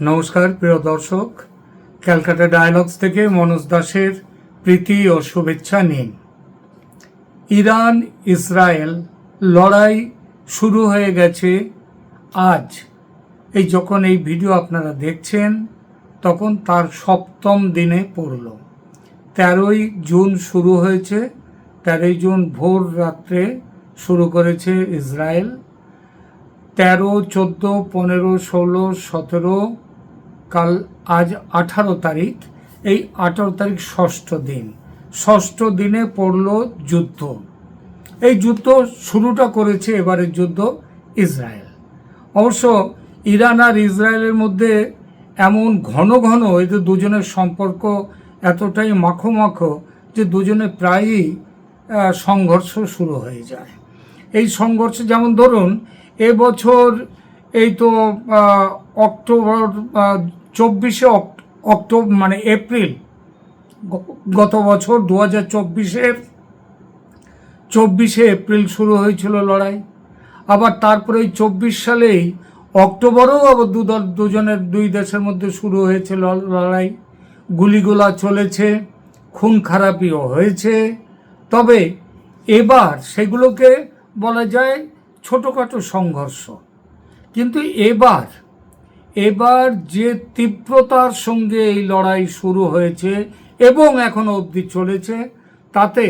নমস্কার, প্রিয় দর্শক। ক্যালকাটা ডায়ালগস থেকে মনোজ দাসের প্রীতি ও শুভেচ্ছা নিন। ইরান, ইসরায়েল, লড়াই শুরু হয়ে গেছে আজ। এই যখন এই ভিডিও আপনারা দেখছেন, তখন তার সপ্তম দিনে পড়ল। তেরোই জুন শুরু হয়েছে, তেরোই জুন ভোর রাত্রে শুরু করেছে ইসরায়েল। তেরো, চোদ্দ, পনেরো, ষোলো, সতেরো কাল আজ আঠারো তারিখ, এই আঠারো তারিখ ষষ্ঠ দিন। ষষ্ঠ দিনে পড়ল যুদ্ধ। এই যুদ্ধ শুরুটা করেছে এবারের যুদ্ধ ইসরায়েল। অবশ্য ইরান আর ইসরায়েলের মধ্যে এমন ঘন ঘন এদের দুজনের সম্পর্ক এতটাই মাখো মাখো যে দুজনে প্রায়ই সংঘর্ষ শুরু হয়ে যায়। এই সংঘর্ষ যেমন ধরুন এবছর এই তো অক্টোবর চব্বিশে অক্টোবর মানে এপ্রিল গত বছর দু হাজার চব্বিশের চব্বিশে এপ্রিল শুরু হয়েছিল লড়াই। আবার তারপরে ওই চব্বিশ সালেই অক্টোবরেও আবার দু দুজনের, দুই দেশের মধ্যে শুরু হয়েছে লড়াই। গুলিগোলা চলেছে, খুন খারাপিও হয়েছে। তবে এবার সেগুলোকে বলা যায় ছোটোখাটো সংঘর্ষ। কিন্তু এবার এবার যে তীব্রতার সঙ্গে এই লড়াই শুরু হয়েছে এবং এখনও অবধি চলেছে, তাতে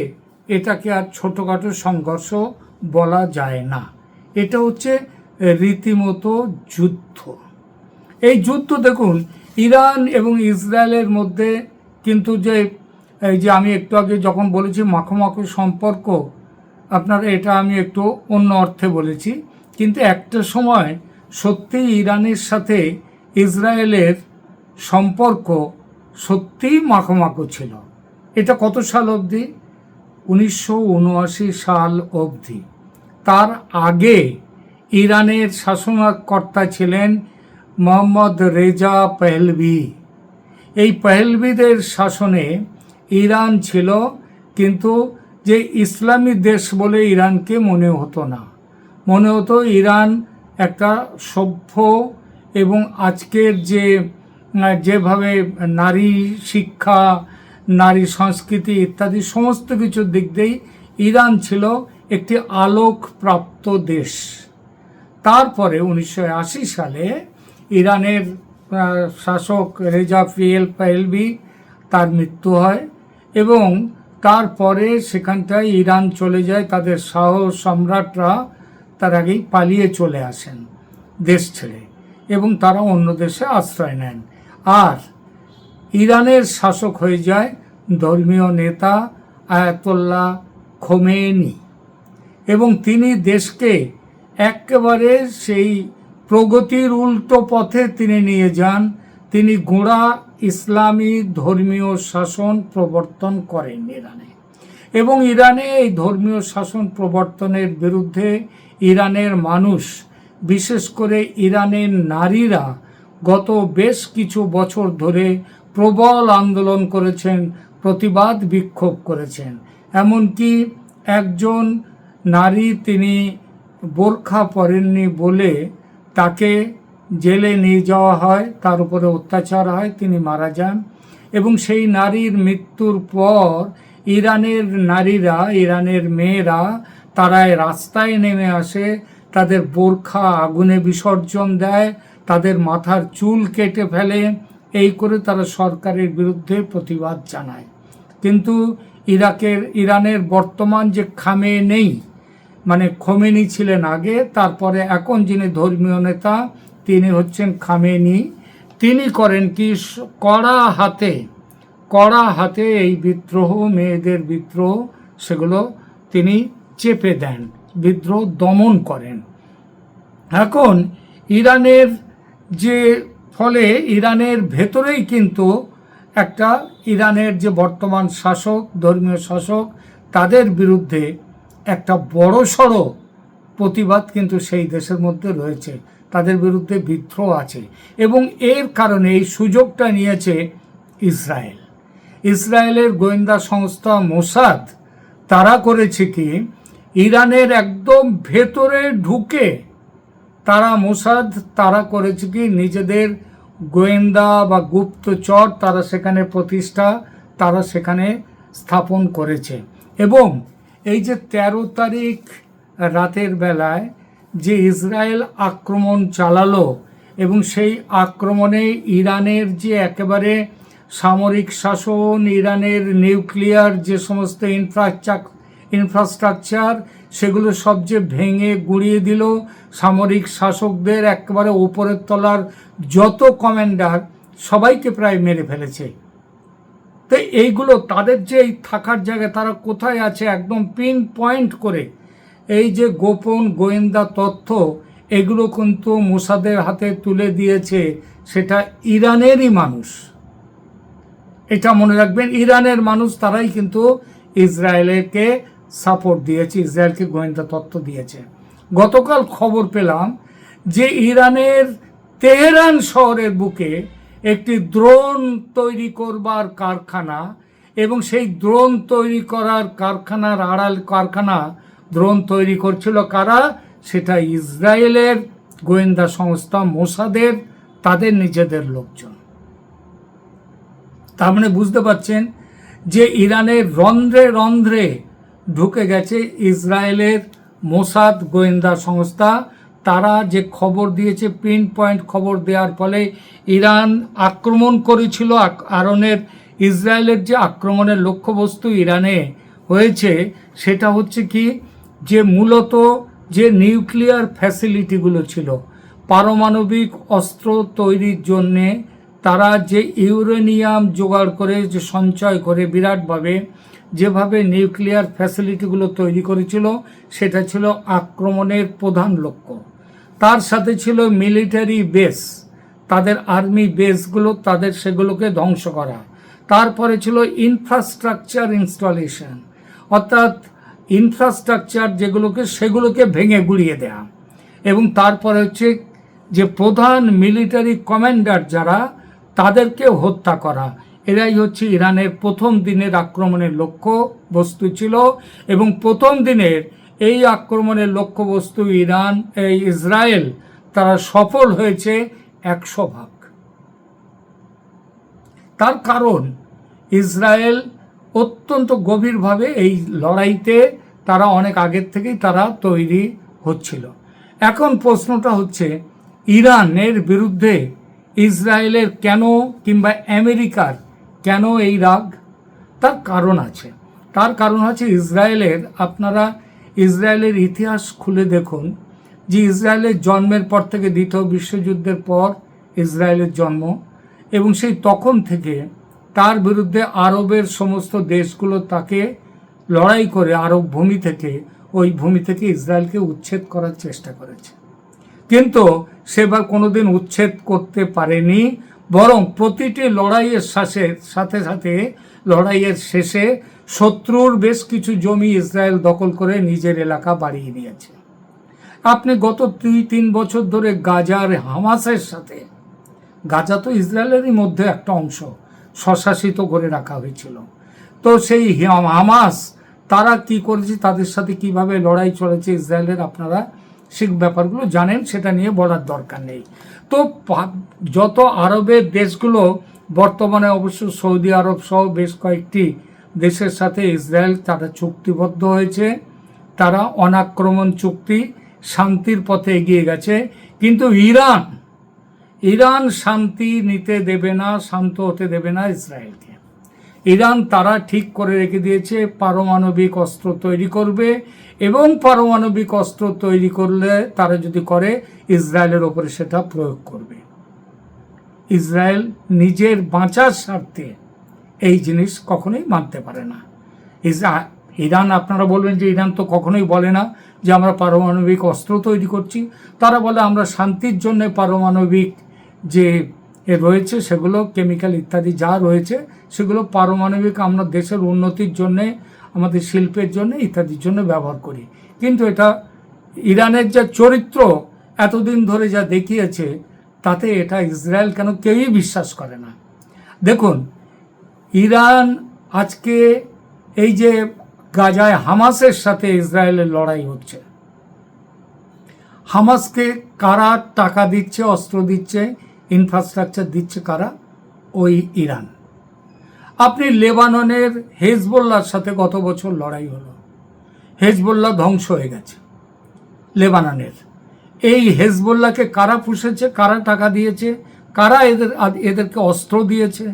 এটাকে আর ছোটোখাটো সংঘর্ষ বলা যায় না। এটা হচ্ছে রীতিমতো যুদ্ধ। এই যুদ্ধ দেখুন, ইরান এবং ইসরায়েলের মধ্যে কিন্তু যে, এই যে আমি একটু আগে যখন বলেছি মাখো সম্পর্ক, আপনারা এটা আমি একটু অন্য অর্থে বলেছি, কিন্তু একটা সময় সত্যিই ইরানের সাথে ইসরায়েলের সম্পর্ক সত্যিই মাখো মাখো ছিল। এটা কত সাল অবধি? উনিশশো উনআশি সাল অবধি। তার আগে ইরানের শাসনকর্তা ছিলেন মোহাম্মদ রেজা পেহলভি। এই পেহলভিদের শাসনে ইরান ছিল, কিন্তু যে ইসলামী দেশ বলে ইরানকে মনে হতো না। মনে হতো ইরান একটা সভ্য এবং আজকের যে যেভাবে নারী শিক্ষা, নারী সংস্কৃতি ইত্যাদি সমস্ত কিছুর দিক দিয়েই ইরান ছিল একটি আলোকপ্রাপ্ত দেশ। তারপরে উনিশশো আশি সালে ইরানের শাসক রেজা ফিয়েল পাহেলভি তার মৃত্যু হয় এবং তারপরে সেখানটায় ইরান চলে যায়, তাদের শাহ সম্রাটরা তার আগেই পালিয়ে চলে আসেন দেশ ছেড়ে এবং তারা অন্য দেশে আশ্রয় নেন। আর ইরানের শাসক হয়ে যায় ধর্মীয় নেতা আয়াতুল্লাহ খোমেনি এবং তিনি দেশকে একেবারে সেই প্রগতির উল্টো পথে তিনি নিয়ে যান। তিনি গোড়া ইসলামী ধর্মীয় শাসন প্রবর্তন করেন ইরানে এবং ইরানে এই ধর্মীয় শাসন প্রবর্তনের বিরুদ্ধে ইরানের মানুষ, বিশেষ করে ইরানের নারীরা, গত বেশ কিছু বছর ধরে প্রবল আন্দোলন করেছেন, প্রতিবাদ বিক্ষোভ করেছেন। এমনকি একজন নারী তিনি বোরখা পরেননি বলে তাকে জেলে নিয়ে যাওয়া হয়, তার উপরে অত্যাচার হয়, তিনি মারা যান। এবং সেই নারীর মৃত্যুর পর ইরানের নারীরা, ইরানের মেয়েরা তারা রাস্তায় নেমে আসে, তাদের বোরখা আগুনে বিসর্জন দেয়, তাদের মাথার চুল কেটে ফেলে। এই করে তারা সরকারের বিরুদ্ধে প্রতিবাদ জানায়। কিন্তু ইরাকের, ইরানের বর্তমান যে খামে নেই মানে খোমেনি ছিলেন আগে, তারপরে এখন যিনি ধর্মীয় নেতা, তিনি হচ্ছেন খামেনি। তিনি করেন কি? কড়া হাতে কড়া হাতে এই বিদ্রোহ, মেয়েদের বিদ্রোহ, সেগুলো তিনি চেপে দেন, বিদ্রোহ দমন করেন। এখন ইরানের যে ফলে ইরানের ভেতরেই কিন্তু একটা ইরানের যে বর্তমান শাসক, ধর্মীয় শাসক, তাদের বিরুদ্ধে একটা বড় সড়ো প্রতিবাদ কিন্তু সেই দেশের মধ্যে রয়েছে। তাদের বিরুদ্ধে বিদ্রোহ আছে এবং এর কারণে এই সুযোগটা নিয়েছে ইসরায়েল। ইসরায়েলের গোয়েন্দা সংস্থা মোসাদ, তারা করেছে কি ইরানের একদম ভেতরে ঢুকে তারা মোসাদ তারা করেছে কি? নিজেদের গোয়েন্দা বা গুপ্তচর তারা সেখানে প্রতিষ্ঠা, তারা সেখানে স্থাপন করেছে। এবং এই যে তেরো তারিখ রাতের বেলায় যে ইসরায়েল আক্রমণ চালালো এবং সেই আক্রমণে ইরানের যে একেবারে সামরিক শাসন, ইরানের নিউক্লিয়ার যে সমস্ত ইনফ্রাস্ট্রাক ইনফ্রাস্ট্রাকচার সেগুলো সব যে ভেঙে গুঁড়িয়ে দিল। সামরিক শাসকদের একেবারে ওপরের তলার যত কমান্ডার সবাইকে প্রায় মেরে ফেলেছে। তো এইগুলো তাদের যে এই থাকার জায়গায় তারা কোথায় আছে একদম পিন পয়েন্ট করে। এই যে গোপন গোয়েন্দা তথ্য, এগুলো কিন্তু মোসাদের হাতে তুলে দিয়েছে সেটা ইরানেরই মানুষ। এটা মনে রাখবেন, ইরানের মানুষ তারাই কিন্তু ইসরায়েলকে সাপোর্ট দিয়েছে, ইসরায়েলকে গোয়েন্দা তথ্য দিয়েছে। গতকাল খবর পেলাম যে ইরানের তেহরান শহরের বুকে একটি দ্রোণ তৈরি করবার কারখানা এবং সেই দ্রোণ তৈরি করার কারখানার আড়াল কারখানা দ্রোণ তৈরি করছিল কারা? সেটা ইসরায়েলের গোয়েন্দা সংস্থা মোসাদের, তাদের নিজেদের লোকজন। তার মানে বুঝতে পারছেন যে ইরানের রন্ধ্রে রন্ধ্রে ঢুকে গেছে ইসরায়েলের মোসাদ গোয়েন্দা সংস্থা। তারা যে খবর দিয়েছে পিন পয়েন্ট খবর দেওয়ার ফলে ইরান আক্রমণ করেছিল। আরনের ইসরায়েলের যে আক্রমণের লক্ষ্যবস্তু ইরানে হয়েছে, সেটা হচ্ছে কি? যে মূলত যে নিউক্লিয়ার ফ্যাসিলিটিগুলো ছিল, পারমাণবিক অস্ত্র তৈরির জন্যে তারা যে ইউরেনিয়াম জোগাড় করে, যে সঞ্চয় করে বিরাটভাবে যেভাবে নিউক্লিয়ার ফ্যাসিলিটিগুলো তৈরি করেছিল, সেটা ছিল আক্রমণের প্রধান লক্ষ্য। তার সাথে ছিল মিলিটারি বেস। তাদের আর্মি বেসগুলো, তাদের সেগুলোকে ধ্বংস করা। তারপরে ছিল ইনফ্রাস্ট্রাকচার ইনস্টলেশন। অর্থাৎ ইনফ্রাস্ট্রাকচার যেগুলোকে, সেগুলোকে ভেঙে গুড়িয়ে দেয়া। এবং তারপরে হচ্ছে যে প্রধান মিলিটারি কমান্ডার যারা, তাদেরকে হত্যা করা। এরাই হচ্ছে ইরানের প্রথম দিনের আক্রমণের লক্ষ্য বস্তু ছিল এবং প্রথম দিনের এই আক্রমণের লক্ষ্যবস্তু ইরান, এই ইসরায়েল, তারা সফল হয়েছে একশো ভাগ। তার কারণ, ইসরায়েল অত্যন্ত গভীরভাবে এই লড়াইতে তারা অনেক আগের থেকেই তারা তৈরি হচ্ছিল। এখন প্রশ্নটা হচ্ছে, ইরানের বিরুদ্ধে ইসরায়েলের কেন কিংবা আমেরিকার কেন এই রাগ? তার কারণ আছে। তার কারণ আছে ইসরায়েলের, আপনারা ইসরায়েলের ইতিহাস খুলে দেখুন যে ইসরায়েলের জন্মের পর থেকে, দ্বিতীয় বিশ্বযুদ্ধের পর ইসরায়েলের জন্ম এবং সেই তখন থেকে তার বিরুদ্ধে আরবের সমস্ত দেশগুলো তাকে লড়াই করে, আরব ভূমি থেকে, ওই ভূমি থেকে ইসরায়েলকে উচ্ছেদ করার চেষ্টা করেছে। কিন্তু সেবার কোনোদিন উচ্ছেদ করতে পারেনি বরং প্রতিটি লড়াইয়ের শাসে সাথে সাথে লড়াইয়ের শেষে শত্রুর বেশ কিছু জমি ইসরায়েল দখল করে নিজের এলাকা বাড়িয়ে নিয়েছে। আপনি গত দুই, তিন বছর ধরে গাজার হামাসের সাথে, গাজা তো ইসরায়েলেরই মধ্যে একটা অংশ, স্বশাসিত করে রাখা হয়েছিল। তো সেই হামাস, তারা কি করেছে, তাদের সাথে কীভাবে লড়াই চলেছে, ইসরায়েলের আপনারা সে ব্যাপারগুলো জানেন, সেটা নিয়ে বলার দরকার নেই। তো যত আরবের দেশগুলো, বর্তমানে অবশ্য সৌদি আরব সহ বেশ কয়েকটি দেশের সাথে ইসরায়েল তারা চুক্তিবদ্ধ হয়েছে। তারা অনাক্রমণ চুক্তি, শান্তির পথে এগিয়ে গেছে। কিন্তু ইরান ইরান শান্তি নিতে দেবে না, শান্ত হতে দেবে না ইসরায়েলকে। ইরান তারা ঠিক করে রেখে দিয়েছে, পারমাণবিক অস্ত্র তৈরি করবে এবং পারমাণবিক অস্ত্র তৈরি করলে তারা যদি করে, ইসরায়েলের ওপরে সেটা প্রয়োগ করবে। ইসরায়েল নিজের বাঁচার স্বার্থে এই জিনিস কখনোই মানতে পারে না। ইরান, আপনারা বলবেন যে ইরান তো কখনোই বলে না যে আমরা পারমাণবিক অস্ত্র তৈরি করছি। তারা বলে আমরা শান্তির জন্য পারমাণবিক যে রয়েছে, সেগুলো কেমিক্যাল ইত্যাদি যা রয়েছে, সেগুলো পারমাণবিক আমরা দেশের উন্নতির জন্যে, আমাদের শিল্পের জন্য, ইত্যাদির জন্য ব্যবহার করি। কিন্তু এটা ইরানের যা চরিত্র এতদিন ধরে যা দেখিয়েছে, তাতে এটা ইসরায়েল কেন কেউই বিশ্বাস করে না। দেখুন, ইরান আজকে এই যে গাজায় হামাসের সাথে ইসরায়েলের লড়াই হচ্ছে। হামাসকে কারা টাকা দিচ্ছে, অস্ত্র দিচ্ছে ইনফ্রাস্ট্রাকচার দিচ্ছে কারা? ওই ইরান। আপনি লেবাননের হেজবোল্লার সাথে গত বছর লড়াই হলো। হেজবোল্লা ধ্বংস হয়ে গেছে লেবাননের। এই হেজবোল্লাকে কারা পুষেছে, কারা টাকা দিয়েছে, কারা এদের এদেরকে অস্ত্র দিয়েছে?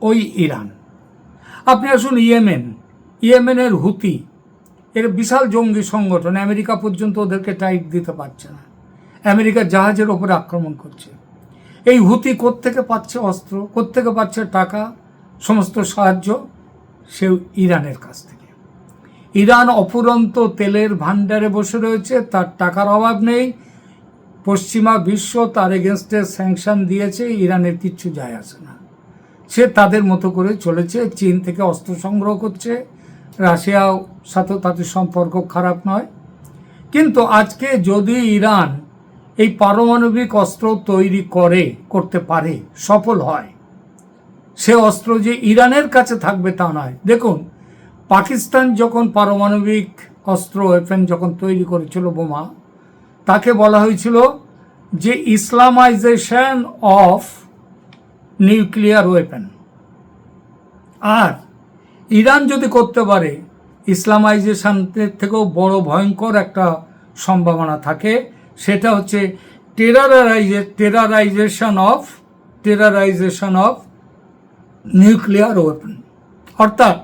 ওই ইরান। আপনি আসুন ইয়েমেন। ইয়েমেনের হুতি। এর বিশাল জঙ্গি সংগঠন, আমেরিকা পর্যন্ত ওদেরকে টাইট দিতে পারছে না। আমেরিকা জাহাজের ওপরে আক্রমণ করছে। এই হুতি কোত্থেকে পাচ্ছে অস্ত্র, কোত্থেকে পাচ্ছে টাকা, সমস্ত সাহায্য? সে ইরানের কাছ থেকে। ইরান অপুরন্ত তেলের ভাণ্ডারে বসে রয়েছে, তার টাকার অভাব নেই। পশ্চিমা বিশ্ব তার এগেনস্টে স্যাংশন দিয়েছে, ইরানের কিচ্ছু যায় আসে না। সে তাদের মতো করে চলেছে, চীন থেকে অস্ত্র সংগ্রহ করছে। রাশিয়াও সাথে তাদের সম্পর্ক খারাপ নয়। কিন্তু আজকে যদি ইরান এই পারমাণবিক অস্ত্র তৈরি করে, করতে পারে, সফল হয়। সে অস্ত্র যে ইরানের কাছে থাকবে তা নয়। দেখুন, পাকিস্তান যখন পারমাণবিক অস্ত্র ওয়েপেন যখন তৈরি করেছিল বোমা, তাকে বলা হয়েছিল যে ইসলামাইজেশন অফ নিউক্লিয়ার ওয়েপেন। আর ইরান যদি করতে পারে, ইসলামাইজেশনের থেকেও বড় ভয়ঙ্কর একটা সম্ভাবনা থাকে। সেটা হচ্ছে terrorise terrorisation of terrorisation of nuclear weapon অর্থাৎ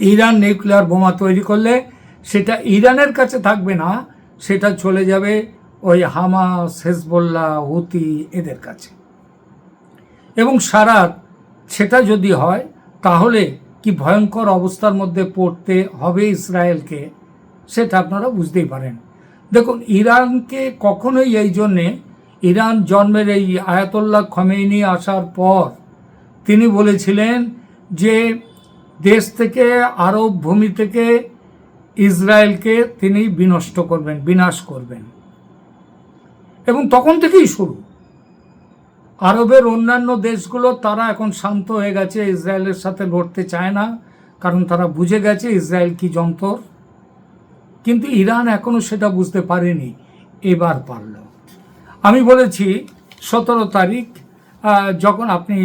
ইরান নিউক্লিয়ার বোমা তৈরি করলে সেটা ইরানের কাছে থাকবে না, সেটা চলে যাবে ওই হামাস হেজবোল্লা হুতি এদের কাছে। এবং সারা সেটা যদি হয়, তাহলে কি ভয়ঙ্কর অবস্থার মধ্যে পড়তে হবে ইসরায়েলকে? সেটা আপনারা বুঝতেই পারেন। দেখুন, ইরানকে কখনোই এই জন্যে ইরান জন্মের এই আয়াতল্লাহ খমেইনি আসার পর তিনি বলেছিলেন যে দেশ থেকে, আরব ভূমি থেকে ইসরায়েলকে তিনি বিনষ্ট করবেন, বিনাশ করবেন। এবং তখন থেকেই শুরু। আরবের অন্যান্য দেশগুলো, তারা এখন শান্ত হয়ে গেছে, ইসরায়েলের সাথে লড়তে চায় না, কারণ তারা বুঝে গেছে ইসরায়েল কি যন্ত্র। কিন্তু ইরান এখনও সেটা বুঝতে পারেনি। এবার পারল। আমি বলেছি, সতেরো তারিখ যখন আপনি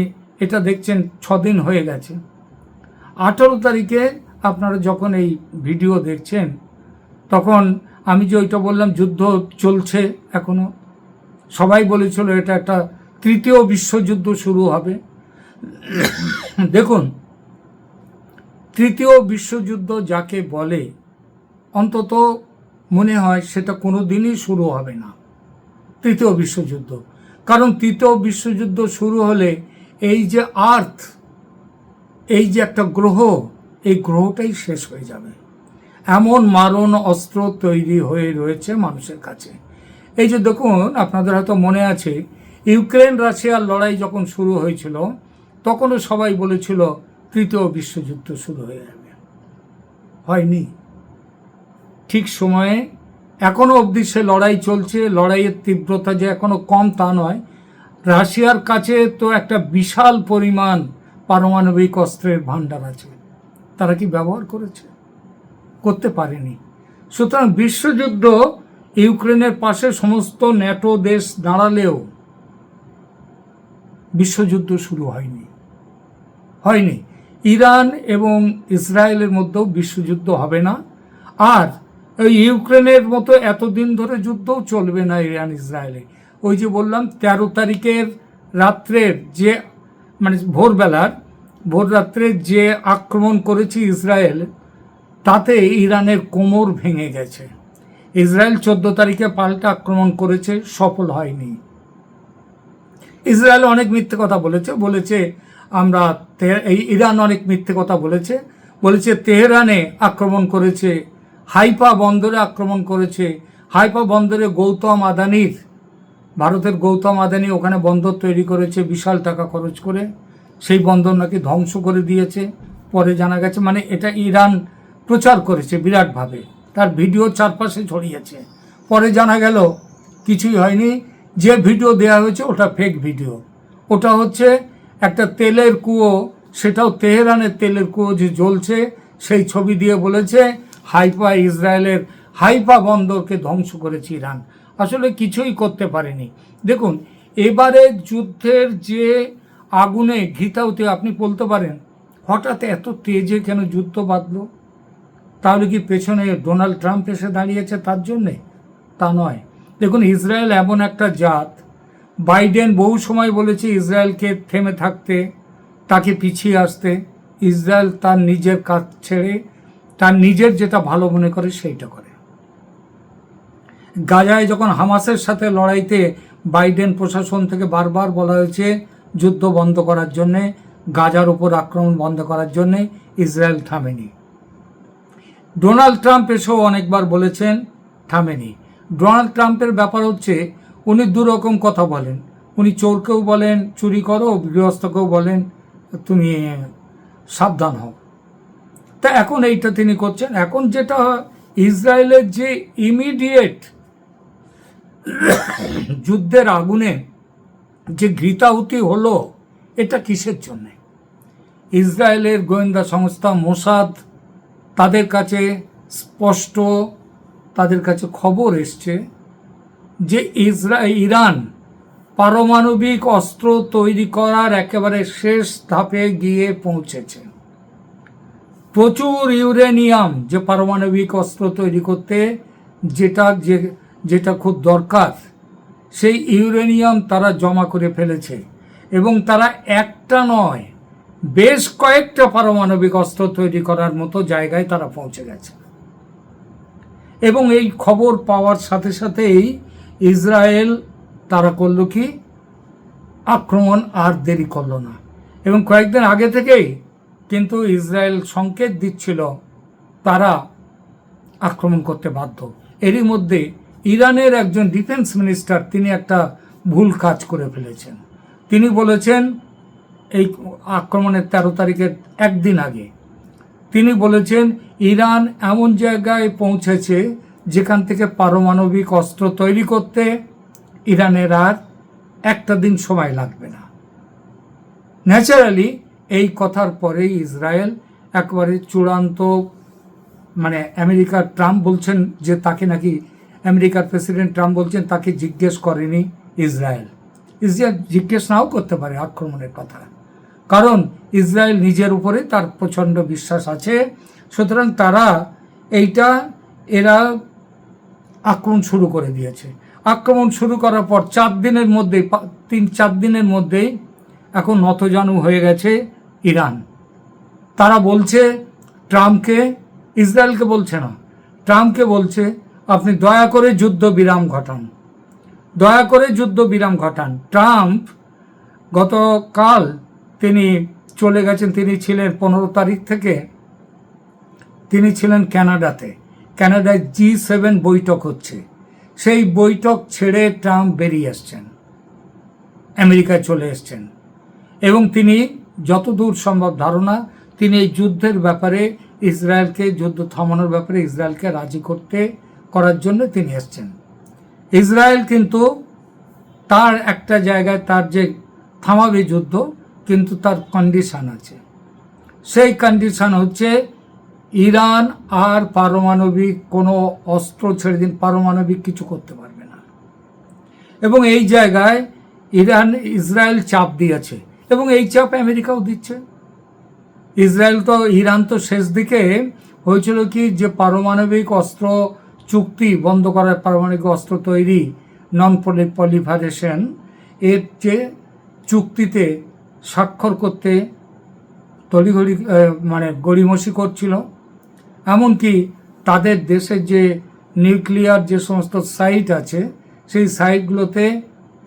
এটা দেখছেন, ছদিন হয়ে গেছে। আঠেরো তারিখে আপনারা যখন এই ভিডিও দেখছেন, তখন আমি যে ওইটা বললাম, যুদ্ধ চলছে এখনও। সবাই বলেছিল, এটা একটা তৃতীয় বিশ্বযুদ্ধ শুরু হবে। দেখুন, তৃতীয় বিশ্বযুদ্ধ যাকে বলে অন্তত মনে হয় সেটা কোনো দিনই শুরু হবে না। তৃতীয় বিশ্বযুদ্ধ। কারণ তৃতীয় বিশ্বযুদ্ধ শুরু হলে এই যে আর্থ, এই যে একটা গ্রহ, এই গ্রহটাই শেষ হয়ে যাবে। এমন মারণ অস্ত্র তৈরি হয়ে রয়েছে মানুষের কাছে। এই যে দেখুন, আপনাদের হয়তো মনে আছে, ইউক্রেন রাশিয়ার লড়াই যখন শুরু হয়েছিল, তখনও সবাই বলেছিল তৃতীয় বিশ্বযুদ্ধ শুরু হয়ে যাবে। হয়নি। ঠিক সময়ে এখনও অবধি সে লড়াই চলছে, লড়াইয়ের তীব্রতা যে এখনও কম তা নয়। রাশিয়ার কাছে তো একটা বিশাল পরিমাণ পারমাণবিক অস্ত্রের ভাণ্ডার আছে। তারা কি ব্যবহার করেছে? করতে পারেনি। সুতরাং বিশ্বযুদ্ধ ইউক্রেনের পাশে সমস্ত ন্যাটো দেশ দাঁড়ালেও বিশ্বযুদ্ধ শুরু হয়নি। হয়নি। ইরান এবং ইসরায়েলের মধ্যেও বিশ্বযুদ্ধ হবে না। আর ইউক্রেনের মতো এতদিন ধরে যুদ্ধও চলবে না ইরান, ইসরায়েলে। ওই যে বললাম, তেরো তারিখের রাত্রের যে মানে ভোরবেলার, ভোর রাত্রে যে আক্রমণ করেছে ইসরায়েল, তাতে ইরানের কোমর ভেঙে গেছে। ইসরায়েল চোদ্দ তারিখে পাল্টা আক্রমণ করেছে, সফল হয়নি। ইসরায়েল অনেক মিথ্যে কথা বলেছে বলেছে আমরা এই ইরান অনেক মিথ্যে কথা বলেছে বলেছে তেহরানে আক্রমণ করেছে হাইপা বন্দরে আক্রমণ করেছে। হাইপা বন্দরে গৌতম আদানির, ভারতের গৌতম আদানি ওখানে বন্দর তৈরি করেছে বিশাল টাকা খরচ করে। সেই বন্দর নাকি ধ্বংস করে দিয়েছে। পরে জানা গেছে মানে এটা ইরান প্রচার করেছে বিরাটভাবে। তার ভিডিও চারপাশে ছড়িয়েছে। পরে জানা গেল, কিছুই হয়নি। যে ভিডিও দেওয়া হয়েছে ওটা ফেক ভিডিও ওটা হচ্ছে একটা তেলের কুয়ো। সেটাও তেহরানের তেলের কুয়ো যে জ্বলছে, সেই ছবি দিয়ে বলেছে হাইপা ইসরায়েলের হাইফা বন্দরকে ধ্বংস করেছে ইরান। আসলে কিছুই করতে পারেনি। দেখুন, এবারে যুদ্ধের যে আগুনে ঘিতাউতে আপনি বলতে পারেন, হঠাৎ এত তেজে কেন যুদ্ধ বাঁধলো? তাহলে কি পেছনে ডোনাল্ড ট্রাম্প এসে দাঁড়িয়েছে তার জন্যে? তা নয়। দেখুন, ইসরায়েল এমন একটা জাত। বাইডেন বহু সময় বলেছে ইসরায়েলকে থেমে থাকতে, তাকে পিছিয়ে আসতে। ইসরায়েল তার নিজের কাজ ছেড়ে তার নিজের যেটা ভালো মনে করে সেইটা করে। গাজায় যখন হামাসের সাথে লড়াইতে বাইডেন প্রশাসন থেকে বারবার বলা হয়েছে, যুদ্ধ বন্ধ করার জন্যে, গাজার উপর আক্রমণ বন্ধ করার জন্যে ইসরায়েল থামেনি। ডোনাল্ড ট্রাম্প এসেও অনেকবার বলেছেন, থামেনি। ডোনাল্ড ট্রাম্পের ব্যাপার হচ্ছে, উনি দুরকম কথা বলেন। উনি চোরকেও বলেন, চুরি করো গৃহস্থকেও বলেন, তুমি সাবধান হও। তা এখন এইটা তিনি করছেন। এখন যেটা ইসরায়েলের যে ইমিডিয়েট যুদ্ধের আগুনে যে ঘৃতাহুতি হলো, এটা কিসের জন্যে? ইসরায়েলের গোয়েন্দা সংস্থা মোসাদ তাদের কাছে স্পষ্ট, তাদের কাছে খবর এসছে যে ইসরা ইরান পারমাণবিক অস্ত্র তৈরি করার একেবারে শেষ ধাপে গিয়ে পৌঁছেছে। প্রচুর ইউরেনিয়াম যে পারমাণবিক অস্ত্র তৈরি করতে যেটা যে, যেটা খুব দরকার, সেই ইউরেনিয়াম তারা জমা করে ফেলেছে। এবং তারা একটা নয়, বেশ কয়েকটা পারমাণবিক অস্ত্র তৈরি করার মতো জায়গায় তারা পৌঁছে গেছে। এবং এই খবর পাওয়ার সাথে সাথেই ইসরায়েল তারা করল কি? আক্রমণ আর দেরি করল না। এবং কয়েকদিন আগে থেকেই কিন্তু ইসরায়েল সংকেত দিচ্ছিল, তারা আক্রমণ করতে বাধ্য। এরই মধ্যে ইরানের একজন ডিফেন্স মিনিস্টার তিনি একটা ভুল কাজ করে ফেলেছেন। তিনি বলেছেন, এই আক্রমণের তেরো তারিখের একদিন আগে। তিনি বলেছেন, ইরান এমন জায়গায় পৌঁছেছে যেখান থেকে পারমাণবিক অস্ত্র তৈরি করতে ইরানের আর একটা দিন সময় লাগবে না। ন্যাচারালি এই কথার পরেই ইসরায়েল একবারে চূড়ান্ত মানে আমেরিকার ট্রাম্প বলছেন যে তাকে নাকি আমেরিকার প্রেসিডেন্ট ট্রাম্প বলছেন তাকে জিজ্ঞেস করেনি ইসরায়েল। ইসরায়েল জিজ্ঞেস নাও করতে পারে আক্রমণের কথা। কারণ ইসরায়েল নিজের উপরে তার প্রচণ্ড বিশ্বাস আছে। সুতরাং তারা এইটা, এরা আক্রমণ শুরু করে দিয়েছে। আক্রমণ শুরু করার পর চার দিনের মধ্যেই, তিন চার দিনের মধ্যেই এখন নতজানু হয়ে গেছে। ইরান। তারা বলছে, ট্রাম্পকে, ইসরায়েলকে বলছে না, ট্রাম্পকে বলছে, আপনি দয়া করে যুদ্ধ বিরাম ঘটান। দয়া করে যুদ্ধ বিরাম ঘটান। ট্রাম্প গতকাল তিনি চলে গেছেন, তিনি ছিলেন পনেরো তারিখ থেকে, তিনি ছিলেন ক্যানাডাতে। ক্যানাডায় জি সেভেন বৈঠক হচ্ছে। সেই বৈঠক ছেড়ে ট্রাম্প বেরিয়ে এসছেন আমেরিকায় চলে এসছেন। এবং তিনি যতদূর সম্ভব ধারণা, তিনি এই যুদ্ধের ব্যাপারে, ইসরায়েলকে, যুদ্ধ থামানোর ব্যাপারে ইসরায়েলকে রাজি করতে, করার জন্য তিনি এসছেন। ইসরায়েল কিন্তু তার একটা জায়গায় তার যে থামাবে যুদ্ধ, কিন্তু তার কন্ডিশান আছে। সেই কন্ডিশান হচ্ছে, ইরান আর পারমাণবিক কোনো অস্ত্র ছেড়ে দিন, পারমাণবিক কিছু করতে পারবে না। এবং এই জায়গায় ইরান, ইসরায়েল চাপ দিয়েছে। এবং এই চাপ আমেরিকাও দিচ্ছে। ইসরায়েল তো ইরান তো শেষ দিকে হয়েছিল কি যে পারমাণবিক অস্ত্র চুক্তি বন্ধ করার পারমাণবিক অস্ত্র তৈরি নন পলিফারেশন এর যে চুক্তিতে স্বাক্ষর করতে তড়িঘড়ি মানে গড়িমসি করছিল। এমনকি তাদের দেশের যে নিউক্লিয়ার যে সমস্ত সাইট আছে, সেই সাইটগুলোতে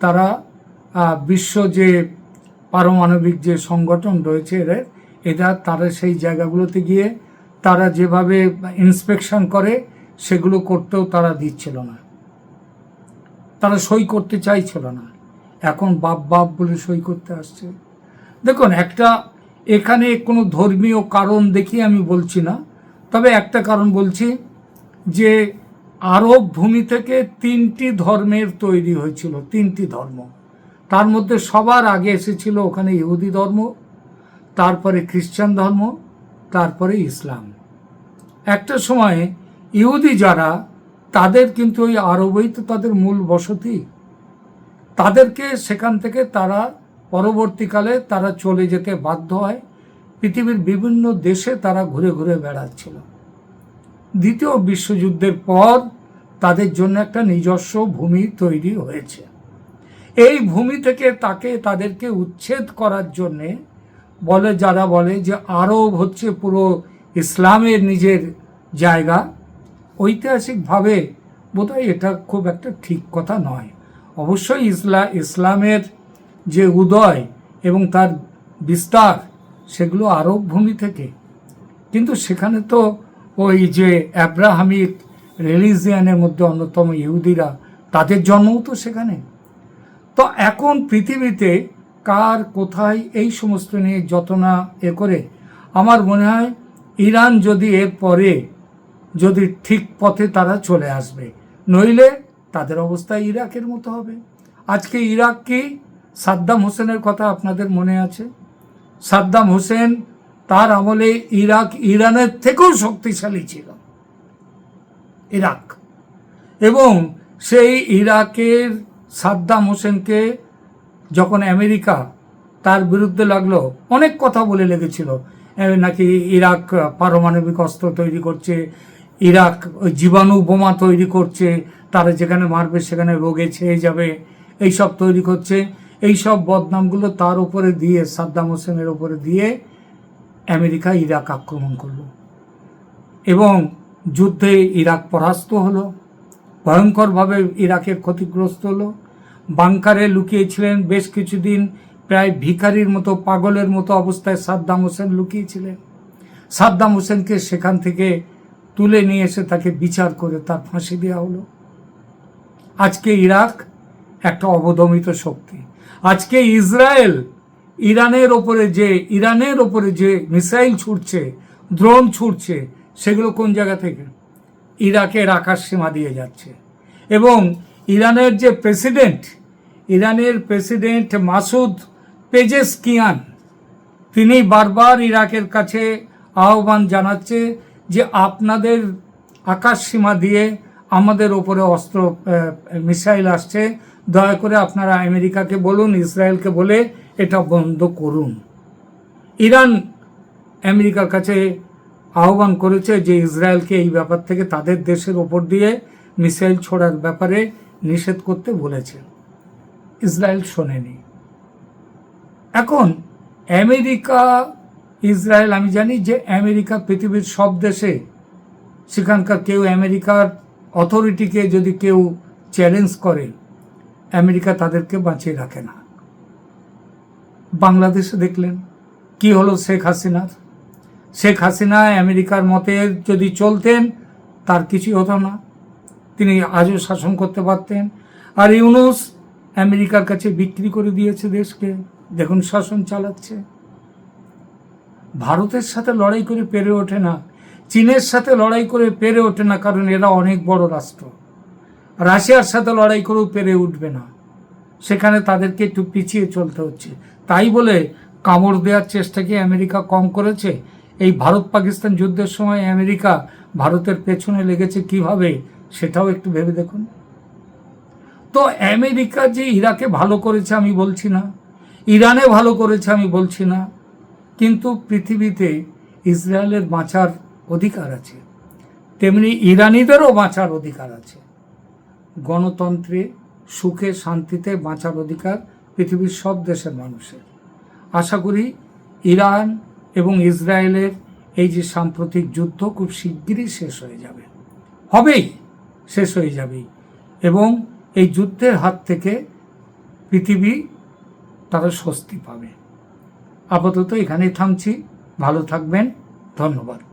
তারা বিশ্ব যে পারমাণবিক যে সংগঠন রয়েছে এদের, এরা তারা সেই জায়গাগুলোতে গিয়ে তারা যেভাবে ইন্সপেকশন করে, সেগুলো করতেও তারা দিচ্ছিল না। তারা সই করতে চাইছিল না। এখন বাপ বাপ বলে সই করতে আসছে। দেখুন, একটা এখানে কোনো ধর্মীয় কারণ দেখিয়ে আমি বলছি না, তবে একটা কারণ বলছি যে আরব ভূমি থেকে তিনটি ধর্মের তৈরি হয়েছিল, তিনটি ধর্ম। তার মধ্যে সবার আগে এসেছিল ওখানে ইহুদি ধর্ম, তারপরে খ্রিস্টান ধর্ম, তারপরে ইসলাম। একটা সময়ে ইহুদি যারা, তাদের কিন্তু ওই আরবেই তো তাদের মূল বসতি। তাদেরকে সেখান থেকে তারা পরবর্তীকালে তারা চলে যেতে বাধ্য হয়। পৃথিবীর বিভিন্ন দেশে তারা ঘুরে ঘুরে বেড়াচ্ছিল। দ্বিতীয় বিশ্বযুদ্ধের পর তাদের জন্য একটা নিজস্ব ভূমি তৈরি হয়েছে। এই ভূমি থেকে তাকে তাদেরকে উচ্ছেদ করার জন্যে বলে, যারা বলে যে আরব হচ্ছে পুরো ইসলামের নিজের জায়গা, ঐতিহাসিকভাবে বোধহয় এটা খুব একটা ঠিক কথা নয়। অবশ্যই ইসলা, ইসলামের যে উদয় এবং তার বিস্তার, সেগুলো আরব ভূমি থেকে। কিন্তু সেখানে তো ওই যে অ্যাব্রাহামিক রিলিজিয়ানের মধ্যে অন্যতম ইহুদিরা, তাদের জন্মও তো সেখানে। তো এখন পৃথিবীতে কার কোথায় এই সমস্ত নিয়ে যত না এ করে, আমার মনে হয় ইরান যদি এর পরে যদি ঠিক পথে তারা চলে আসবে, নইলে তাদের অবস্থা ইরাকের মতো হবে। আজকে ইরাক কি সাদ্দাম হোসেনের কথা আপনাদের মনে আছে? সাদ্দাম হোসেন তার আমলে ইরাক ইরানের থেকেও শক্তিশালী ছিল। ইরাক। এবং সেই ইরাকের সাদ্দাম হোসেনকে যখন আমেরিকা তার বিরুদ্ধে লাগল, অনেক কথা বলে লেগেছিল। নাকি ইরাক পারমাণবিক অস্ত্র তৈরি করছে, ইরাক জীবাণু বোমা তৈরি করছে, তারা যেখানে মারবে সেখানে রোগে ছেয়ে যাবে, এইসব তৈরি করছে। এইসব বদনামগুলো তার উপরে দিয়ে, সাদ্দাম হোসেনের উপরে দিয়ে আমেরিকা ইরাক আক্রমণ করল। এবং যুদ্ধে ইরাক পরাস্ত হলো, ভয়ঙ্করভাবে ইরাকের ক্ষতিগ্রস্ত হলো। বাংকারে লুকিয়েছিলেন, বেশ কিছুদিন প্রায় ভিখারির মতো, পাগলের মতো অবস্থায় সাদ্দাম হোসেন লুকিয়েছিলেন। সাদ্দাম হোসেনকে সেখান থেকে তুলে নিয়ে এসে তাকে বিচার করে তার ফাঁসি দেওয়া হলো। আজকে ইরাক একটা অবদমিত শক্তি। আজকে ইসরায়েল ইরানের ওপরে যে, ইরানের ওপরে যে মিসাইল ছুটছে, ড্রোন ছুটছে, সেগুলো কোন জায়গা থেকে? ইরাকের আকাশ সীমা দিয়ে যাচ্ছে। এবং ইরানের যে প্রেসিডেন্ট, ইরানের প্রেসিডেন্ট মাসুদ পেজেসকিয়ান, তিনি বারবার ইরাকের কাছে আহ্বান জানাচ্ছে যে আপনাদের আকাশ সীমা দিয়ে আমাদের ওপরে অস্ত্র মিসাইল আসছে। দয়া করে আপনারা আমেরিকাকে বলুন, ইসরায়েলকে বলে এটা বন্ধ করুন। ইরান আমেরিকার কাছে আহ্বান করেছে যে ইসরায়েলকে এই ব্যাপার থেকে তাদের দেশের ওপর দিয়ে মিসাইল ছোড়ার ব্যাপারে নিষেধ করতে বলেছে। ইসরায়েল শোনেনি। এখন আমেরিকা, ইসরায়েল, আমি জানি যে আমেরিকা পৃথিবীর সব দেশে সেখানকার কেউ আমেরিকার অথরিটিকে যদি কেউ চ্যালেঞ্জ করে, আমেরিকা তাদেরকে বাঁচিয়ে রাখে না। বাংলাদেশে দেখলেন, কি হলো শেখ হাসিনার? শেখ হাসিনা আমেরিকার মতে যদি চলতেন, তার কিছুই হতো না। তিনি আজও শাসন করতে পারতেন। আর ইউনুস আমেরিকার কাছে বিক্রি করে দিয়েছে দেশকে। দেখুন শাসন চালাচ্ছে। ভারতের সাথে লড়াই করে পেরে ওঠে না। চীনের সাথে লড়াই করে পেরে ওঠে না কারণ এরা অনেক বড় রাষ্ট্র। রাশিয়ার সাথে লড়াই করেও পেরে উঠবে না। সেখানে তাদেরকে একটু পিছিয়ে চলতে হচ্ছে। তাই বলে কামড় দেওয়ার চেষ্টাকে আমেরিকা কম করেছে? এই ভারত পাকিস্তান যুদ্ধের সময় আমেরিকা ভারতের পেছনে লেগেছে কীভাবে? সেটাও একটু ভেবে দেখুন। তো আমেরিকা যে ইরাকে ভালো করেছে আমি বলছি না, ইরানে ভালো করেছে আমি বলছি না, কিন্তু পৃথিবীতে ইসরায়েলের বাঁচার অধিকার আছে, তেমনি ইরানিদেরও বাঁচার অধিকার আছে। গণতন্ত্রে সুখে শান্তিতে বাঁচার অধিকার পৃথিবীর সব দেশের মানুষের। আশা করি ইরান এবং ইসরায়েলের এই যে সাম্প্রতিক যুদ্ধ খুব শিগগিরই শেষ হয়ে যাবে। হবেই। শেষ হয়ে যাবে। এবং এই যুদ্ধের হাত থেকে পৃথিবী তারা স্বস্তি পাবে। আপাতত এখানেই থামছি। ভালো থাকবেন। ধন্যবাদ।